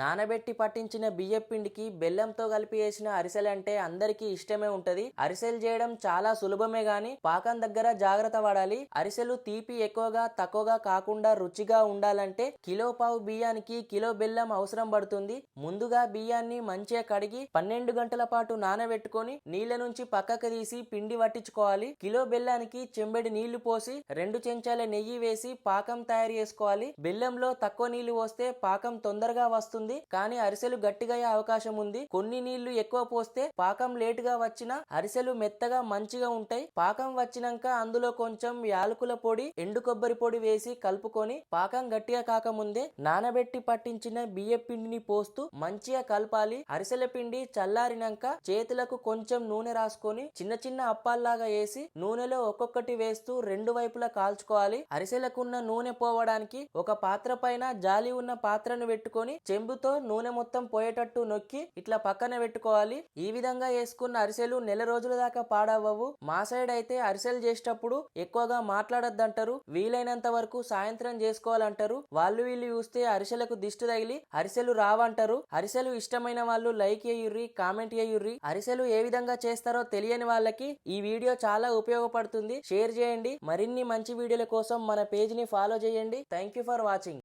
నానబెట్టి పట్టించిన బియ్యం పిండికి బెల్లంతో కలిపి వేసిన అరిసెలంటే అందరికీ ఇష్టమే ఉంటది. అరిసెలు చేయడం చాలా సులభమే గాని పాకం దగ్గర జాగ్రత్త పడాలి. అరిసెలు తీపి ఎక్కువగా తక్కువగా కాకుండా రుచిగా ఉండాలంటే కిలో పావు బియ్యానికి కిలో బెల్లం అవసరం పడుతుంది. ముందుగా బియ్యాన్ని మంచిగా కడిగి పన్నెండు గంటల పాటు నానబెట్టుకొని నీళ్ళ నుంచి పక్కకు తీసి పిండి పట్టించుకోవాలి. కిలో బెల్లానికి చెంబెడి నీళ్ళు పోసి రెండు చెంచాల నెయ్యి వేసి పాకం తయారు చేసుకోవాలి. బెల్లంలో తక్కువ నీళ్ళు పోస్తే పాకం తొందరగా వస్తుంది. కానీ అరిసెలు గట్టిగా అయ్యే అవకాశం ఉంది. కొన్ని నీళ్ళు ఎక్కువ పోస్తే పాకం లేటుగా వచ్చినా అరిసెలు మెత్తగా మంచిగా ఉంటాయి. పాకం వచ్చినాక అందులో కొంచెం యాలకుల పొడి ఎండు కొబ్బరి పొడి వేసి కలుపుకొని పాకం గట్టిగా కాకముందే నానబెట్టి పట్టించిన బియ్య పిండిని పోస్తూ మంచిగా కలపాలి. అరిసెల పిండి చల్లారినాక చేతులకు కొంచెం నూనె రాసుకొని చిన్న చిన్న అప్పాల్లాగా వేసి నూనెలో ఒక్కొక్కటి వేస్తూ రెండు వైపులా కాల్చుకోవాలి. అరిసెలకున్న నూనె పోవడానికి ఒక పాత్ర పైన జాలి ఉన్న పాత్రను పెట్టుకొని చెంబు చెంబుతో నూనె మొత్తం పోయేటట్టు నొక్కి ఇట్లా పక్కన పెట్టుకోవాలి. ఈ విధంగా వేసుకున్న అరిసెలు నెల రోజుల దాకా పాడవ్వవు. మా సైడ్ అయితే అరిసెలు చేసేటప్పుడు ఎక్కువగా మాట్లాడొద్దంటారు. వీలైనంత వరకు సాయంత్రం చేసుకోవాలంటారు. వాళ్ళు వీళ్ళు చూస్తే అరిసెలకు దిష్టి తగిలి అరిసెలు రావంటారు. అరిసెలు ఇష్టమైన వాళ్ళు లైక్ చేయుర్రి కామెంట్ చేయుర్రి. అరిసెలు ఏ విధంగా చేస్తారో తెలియని వాళ్ళకి ఈ వీడియో చాలా ఉపయోగపడుతుంది. షేర్ చేయండి. మరిన్ని మంచి వీడియోల కోసం మన పేజ్ని ఫాలో చేయండి. Thank you for watching.